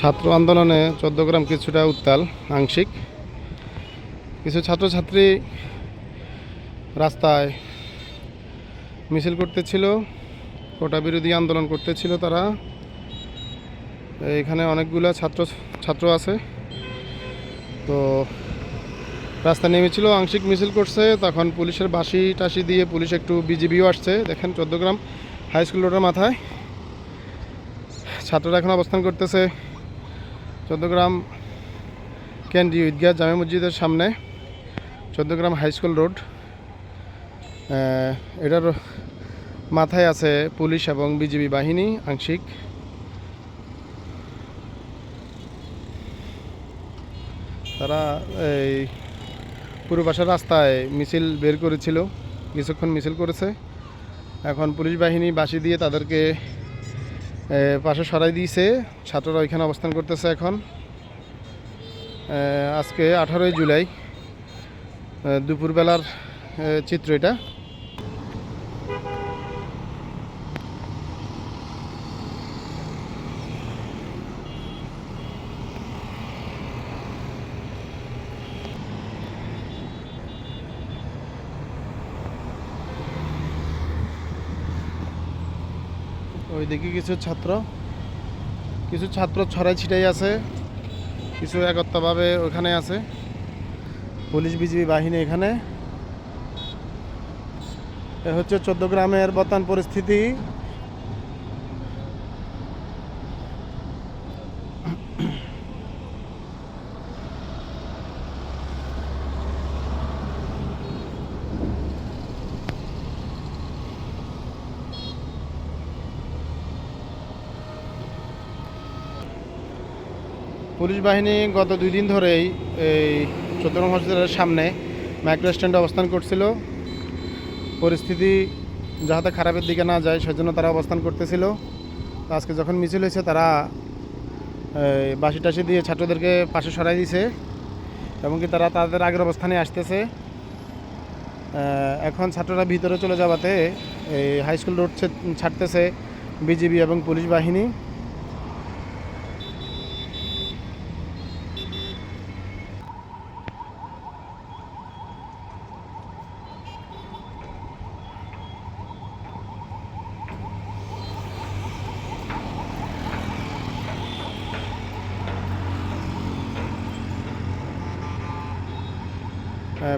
ছাত্র আন্দোলনে চোদ্দগ্রাম কিছুটা উত্তাল, আংশিক। কিছু ছাত্রছাত্রী রাস্তায় মিছিল করতেছিল, কোটা বিরোধী আন্দোলন করতেছিল তারা। এখানে অনেকগুলো ছাত্র ছাত্র আছে। তো রাস্তা নেমেছিল, আংশিক মিছিল করছে। তখন পুলিশের বাঁশি টাসি দিয়ে পুলিশ একটু বিজিবিও আসছে। দেখেন চোদ্দগ্রাম হাই স্কুল রোডের মাথায়। ছাত্ররা এখন অবস্থান করতেছে। চোদ্দগ্রাম কেন্দ্রীয় ঈদগাহ জামে মসজিদের সামনে চোদ্দগ্রাম হাই স্কুল রোড। এটার মাথায় আছে পুলিশ এবং বিজিবি বাহিনী আংশিক। তারা এই পুরো বাসার রাস্তায় মিছিল বের করেছিল, কিছুক্ষণ মিছিল করেছে। এখন পুলিশ বাহিনী বাসি দিয়ে তাদেরকে পাশে সরাই দিয়েছে। ছাত্ররা ওইখানে অবস্থান করতেছে এখন। আজকে আঠারোই জুলাই দুপুরবেলার চিত্র এটা। ওইদিকে কিছু ছাত্র কিছু ছাত্র ছড়াই ছিটাই আছে, কিছু একত্রভাবে ওখানে আছে। পুলিশ বিজিবি বাহিনী এখানে। এ হচ্ছে চোদ্দ গ্রামের বর্তমান পরিস্থিতি। পুলিশ বাহিনী গত দুই দিন ধরেই এই চোদ্দগ্রাম হসপিটালের সামনে মাইক্রো স্ট্যান্ডে অবস্থান করছিল। পরিস্থিতি যাহাতে খারাপের দিকে না যায় সেজন্য তারা অবস্থান করতেছিল। আজকে যখন মিছিল হয়েছে তারা বাসি টাসি দিয়ে ছাত্রদেরকে পাশে সরাই দিয়েছে এমনকি তারা তাদের আগের অবস্থানে আসতেছে। এখন ছাত্ররা ভিতরে চলে যাওয়াতে এই হাই স্কুল রোড ছাড়তেছে বিজিবি এবং পুলিশ বাহিনী।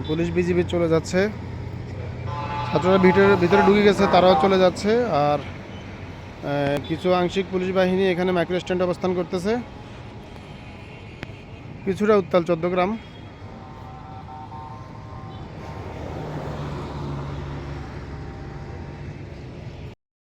পুলিশ বিজিবি চলে যাচ্ছে। ছাত্ররা ভিতরে ভিতরে ঢুকে গেছে, তারাও চলে যাচ্ছে। আর কিছু আংশিক পুলিশ বাহিনী এখানে মাইক্রো স্ট্যান্ডে অবস্থান করতেছে। কিছুটা উত্তাল চোদ্দ গ্রাম।